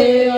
Eu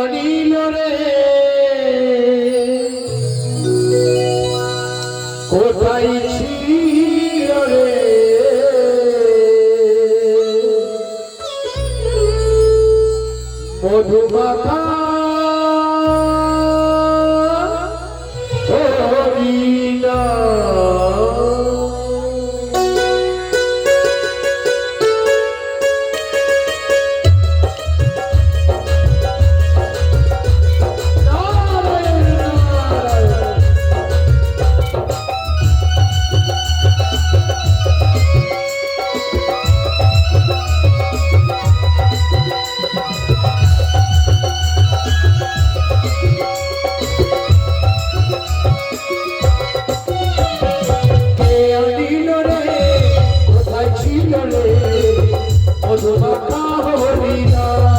মধুমাখা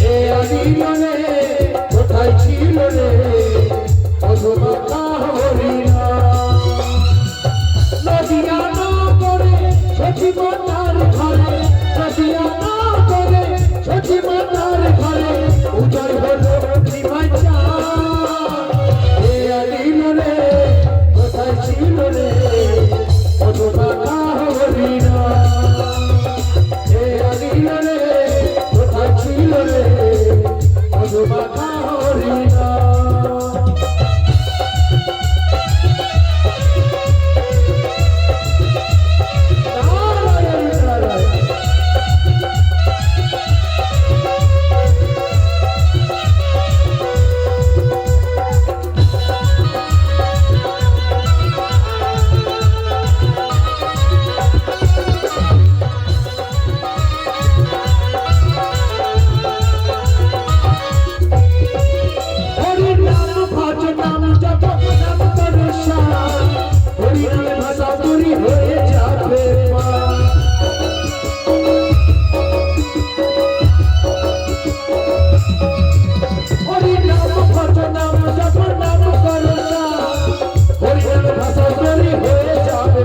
হে আদি আনিল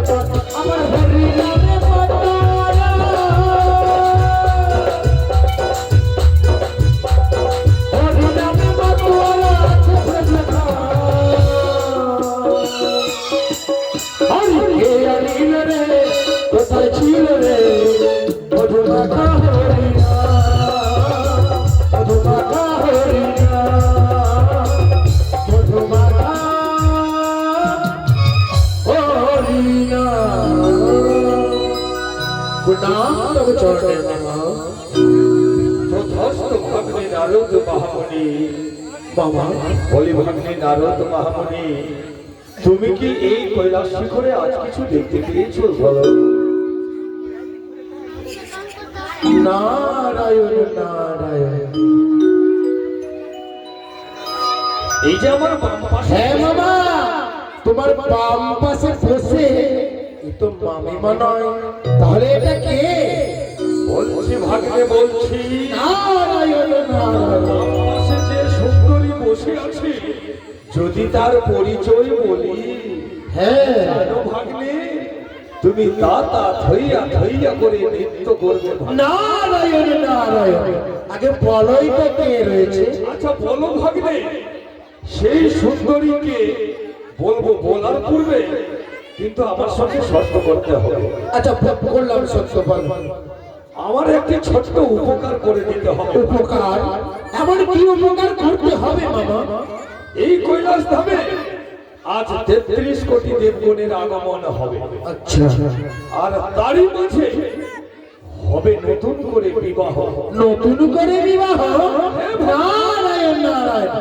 যাবে মা প্রণাম তব চরণে নমঃ তথাস্ত নারদ মহামুনি বাবা বলি ভাগ্নে নারদ মহামুনি তুমি কি এই কৈলাস শিখরে আজ কিছু দেখতে পেয়েছ বলো নারায়ণ নারায়ণ এই যে আমার বাম পাশে হ্যাঁ মামা তোমার বাম পাশে বসে এ তো মামিমা নয় তাহলে এটা কে? বলছি ভাগ্নে বলছি। নারায়ণ নারায়ণ। যে সুন্দরী বসে আছে। যদি তার পরিচয় বলি হ্যাঁ। ভাগ্নে তুমি তা তা থইয়া থইয়া করে নৃত্য করবে। নারায়ণ নারায়ণ। আগে বলোই তো কে রয়েছে? আচ্ছা বলো ভাগ্নে। সেই সুন্দরীকে বলব বলার পূর্বে কিন্তু আমার সঙ্গে শর্ত করতে হবে। আচ্ছা বললাম সত্য আমার একটি ছোট্ট উপকার করে দিতে হবে। উপকার? এমন কি উপকার করতে হবে মামা এই কৈলাস ধামে আজ তেত্রিশ কোটি দেবগণের আগমন হবে। আচ্ছা। আর তারই মাঝে হবে নতুন করে বিবাহ। নতুন করে বিবাহ? নারায়ণ নারায়ণ।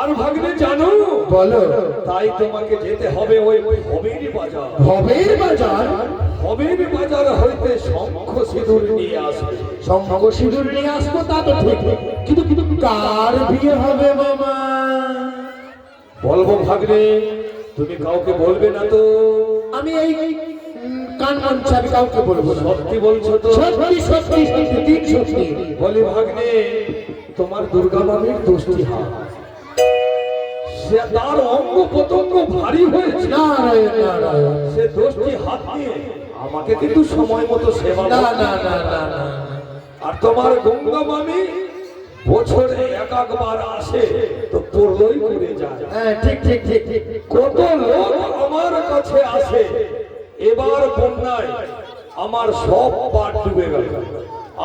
আর ভাগ্নে জানো বলো তাই তোমাকে যেতে হবে ওই হবেরি বাজার। ভবের বাজার? হবেরি বাজার হইতে শঙ্খ সিঁদুর নিয়ে আসবে। সম্ভব সিঁদুর নিয়ে আসব তা তো ঠিক। কিন্তু কিন্তু কার বিয়ে হবে মামা? বলব ভাগ্নে তুমি কাউকে বলবে না তো। আমি এই কান মানছি আমি কাউকে বলব না। সত্যি বলছো তো? সত্যি সত্যি সত্যি সত্যি। বলি ভাগ্নে তোমার দুর্গা মামির দোষটি হাত সে তার অঙ্গ প্রত্যঙ্গ ভারী হয়েছে। নারায়ণ নারায়ণ। সে দোষটি হাত নিয়ে আমাকে কিন্তু সময় মতো সেবা না না না না না আর তোমার গঙ্গা মামি বছরে এক একবার আসে তো পড়লই যায়। হ্যাঁ ঠিক ঠিক ঠিক ঠিক। কত লোক আমার কাছে আসে এবার বন্যায় আমার সব পাট ডুবে গেল।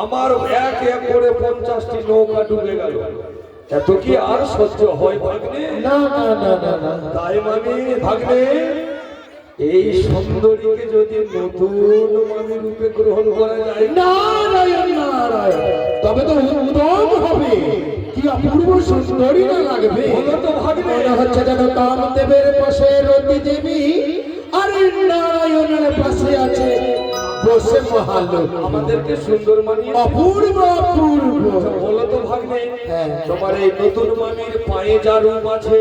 আমার এক এক করে পঞ্চাশটি নৌকা ডুবে গেল। এত কি আর সহ্য হয় ভাগ্নে? না না না না না। তাই মানে ভাগ্নে এই সুন্দরীকে যদি নতুন মানে রূপে গ্রহণ করা যায়। নারায়ণ নারায়ণ। তবে তো উত্তম হবে। কি অপূর্ব সুন্দরী না লাগবে? তো ভাগ্নে। মনে হচ্ছে যেন কামদেবের পাশে রতি দেবী আর নারায়ণের পাশে আছে বসে মহালোক। আমাদেরকে সুন্দর মানিয়ে অপূর্ব অপূর্ব। তোমার এই নতুন মামির পায়ে যা রূপ আছে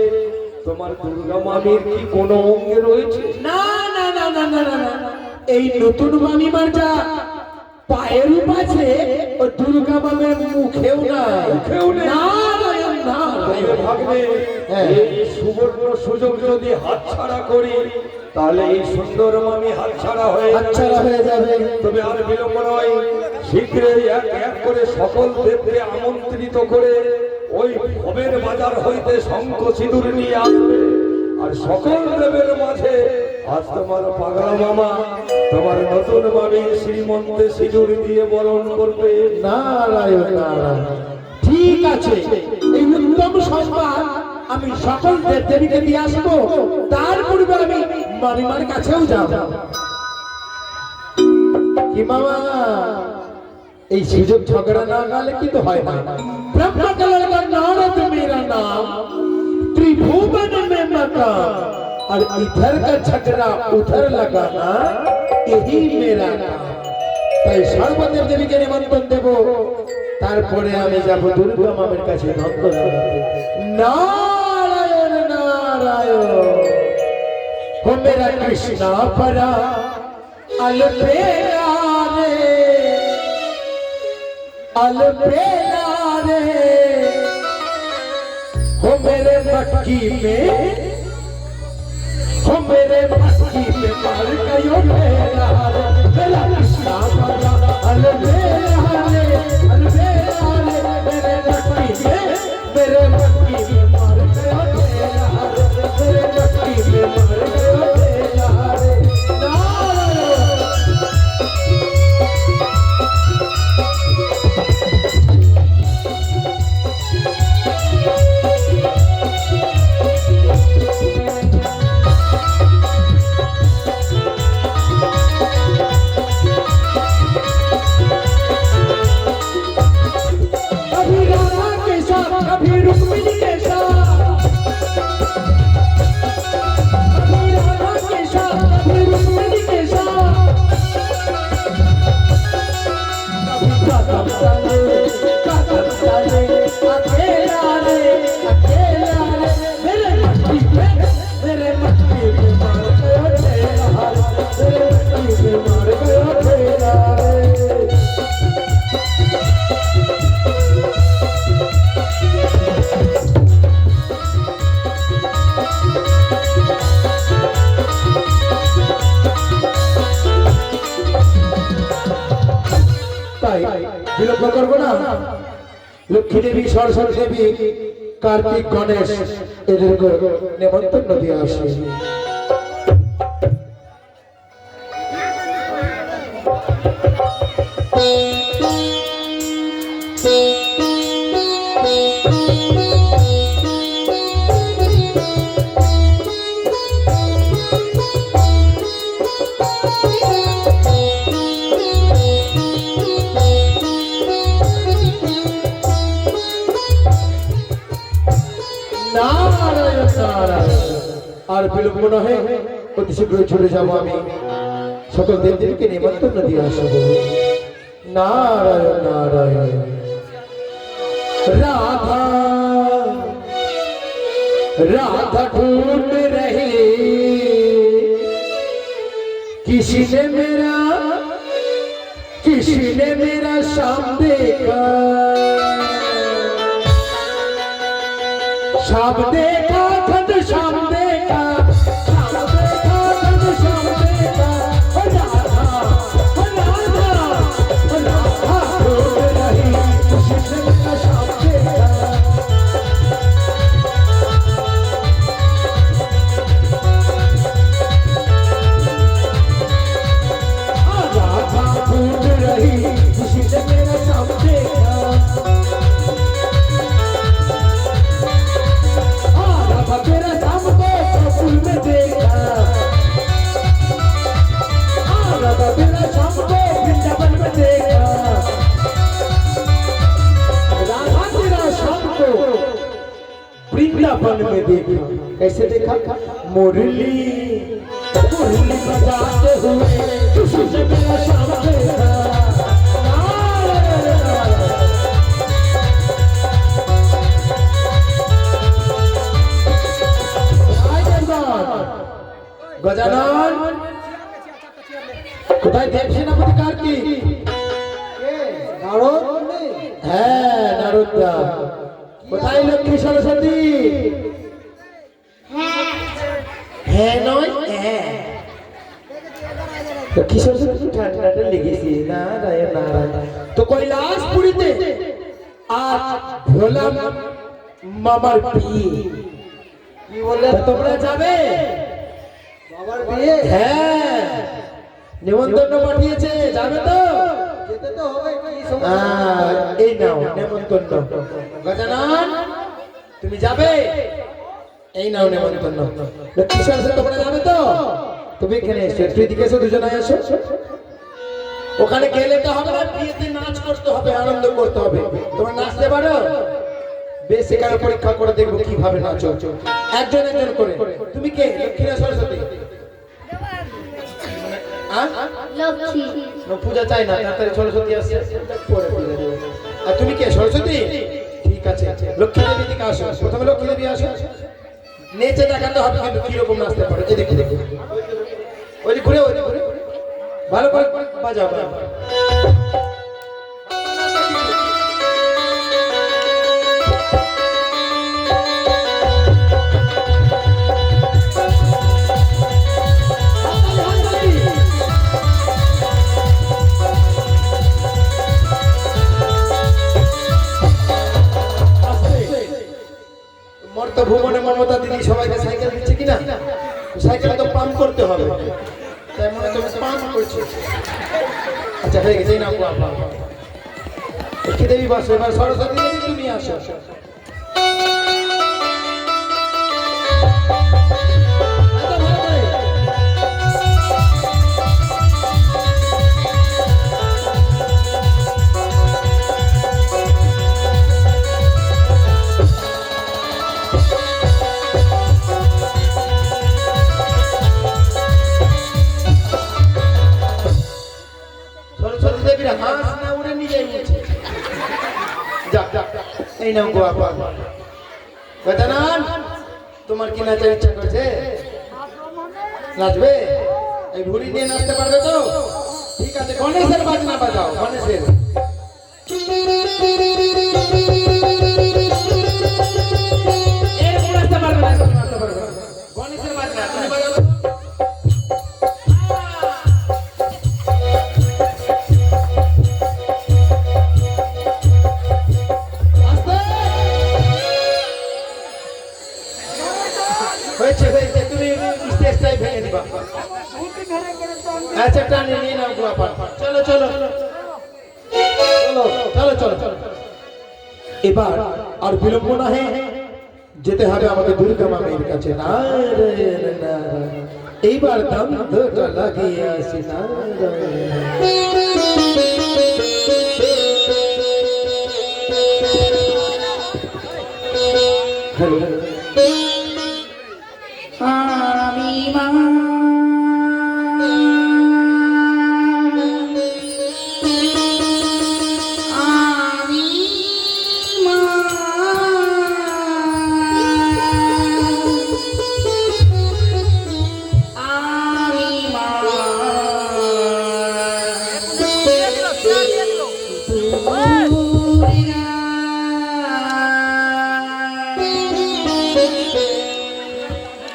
তোমার দুর্গা মামির কি কোনো অঙ্গে রয়েছে? না না না না না না না এই নতুন মামিমার যা পায়ের রূপ আছে ও দুর্গা মামের মুখেও নাই। মুখেও তবে নারায়ণ ভাগ্নে হ্যাঁ। এই সুবর্ণ সুযোগ যদি হাতছাড়া করি তাহলে এই সুন্দর মামি হাতছাড়া হয়ে হাতছাড়া হয়ে যাবে। তবে আর বিলম্ব নয় শীঘ্রই এক এক করে সকল দেবকে আমন্ত্রিত করে ওই ভবের বাজার হইতে শঙ্খ সিঁদুর নিয়ে আসবে। আর সকল দেবের মাঝে, আজ তোমার পাগলা মামা, তোমার নতুন মামি শ্রীমন্তে সিঁদুর দিয়ে বরণ করবে। নারায়ণ ঠিক আছে, এই উত্তম সংবাদ আমি সকল দেব দেবীকে দিয়ে আসব। তার পূর্বে আমি মামিমার কাছেও যাব। কি মামা? এই সুযোগ ঝগড়া না গালে কিন্তু হয় না ब्रह्म कलर का नारद मेरा नाम त्रिभुवन में मकाम और इधर का झगड़ा उधर लगाना यही मेरा काम তাই সর্বদেব দেবীকে নিমন্ত্রণ দেব তারপরে আমি যাব দুর্গা মামের কাছে নন্দন নারায়ণ নারায়ণ हो मेरा कृष्णा परा अलबेला रे ਅਲ ਰੇ। ਹੋ ਮੇਰੇ ਮੱਕੀ ਮੇ। ਹੋ ਮੇਰੇ ਮੱਕੀ ਮੇ ਮਰ ਗਇਓ ਮੇਰਾ ਰੇ। ਮੇਰਾ ਕ੍ਰਿਸ਼ਨਾ ਬਾਬਾ ਅਲ ਰੇ ਅਲ ਰੇ। ਮੇਰੇ ਮੱਕੀ ਮੇ, ਮੇਰੇ ਮੱਕੀ করব না। সরস্বতী কার্তিক গণেশ এদেরকে নেমন্তন্ন দিয়ে আসে। আর বিলম্ব নহে অতি শীঘ্রই ছুটে যাবো আমি সকল দেবদেবীকে নিমন্ত্রণ দিয়ে আসবো নারায়ণ নারায়ণ राधा राधा ढूंढ रही किसी ने मेरा किसी ने मेरा शाम देखा शाम देखा वृंदावन में देखा कैसे देखा मुरली मुरली बजाते हुए खुशी से मेरा शाम देखा গজানন কোথায় দেব সেনাপতি কার্তিক হ্যাঁ নারদা কোথায় লক্ষ্মী সরস্বতী? হ্যাঁ। নয়? হ্যাঁ। লক্ষ্মী সরস্বতী? ঠান্ডাটা লেগেছে নারায়ণ নারায়ণ তো কৈলাস পুরীতে আজ ভোলা মামার বিয়ে। কি বললে? তোমরা যাবে? বাবার বিয়ে? হ্যাঁ। নিমন্ত্রণ পাঠিয়েছে। যাবে তো? এই নাও নেমন্তন্ন। গজানন তুমি যাবে? এই নাও নেমন্তন্ন। সরস্বতী তোমরা যাবে তো? তুমি এখানে এসো একটু এদিকে এসো দুজনে এসো। ওখানে গেলে তো হবে না বিয়েতে নাচ করতে হবে আনন্দ করতে হবে। তোমরা নাচতে পারো? বেশ সেখানে পরীক্ষা করে দেখব কীভাবে নাচো। একজন একজন করে। তুমি কে? লক্ষ্মী না সরস্বতী হ্যাঁ লক্ষ্মী। পূজা চাই না, তাড়াতাড়ি সরস্বতী আসছে পরে পূজা দেবো। আর তুমি কে, সরস্বতী? ঠিক আছে। লক্ষ্মী দেবী দিকে আসো। প্রথমে লক্ষ্মী দেবী আসো। নেচে দেখাতে হবে কিন্তু কীরকম নাচতে পারো। এই দেখো দেখো। ওই ঘুরে ওই ঘুরে। ভালো করে বাজাও। মর্ত ভুবনে মমতা দিদি সবাইকে সাইকেল দিচ্ছে কিনা? সাইকেল তো পাম্প করতে হবে। তাই মনে তুমি পাম্প করছ। আচ্ছা হয়ে গেছে না দেবী বসো, এবার সরস্বতী তুমি আসো। গোয়া গোয়া গজানন তোমার কি নাচার ইচ্ছা করছে? নাচবে? এই ভুড়ি নিয়ে নাচতে পারবে তো? ঠিক আছে, গণেশের বাজনা বাজাও, গণেশের। আচ্ছা নিয়ে নাও গোয়া পার চলো চলো চলো। চলো চলো চলো। এবার আর বিলম্ব না হে যেতে হবে আমাদের দুর্গা মামির কাছে। নারায়ণ এইবার দাম দুটো লাগিয়ে আসি নারায়ণ। হ্যালো।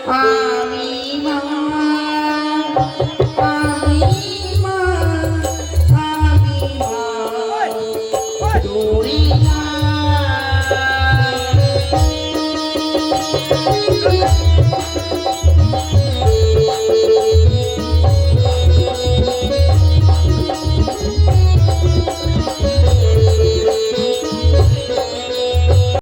Amin.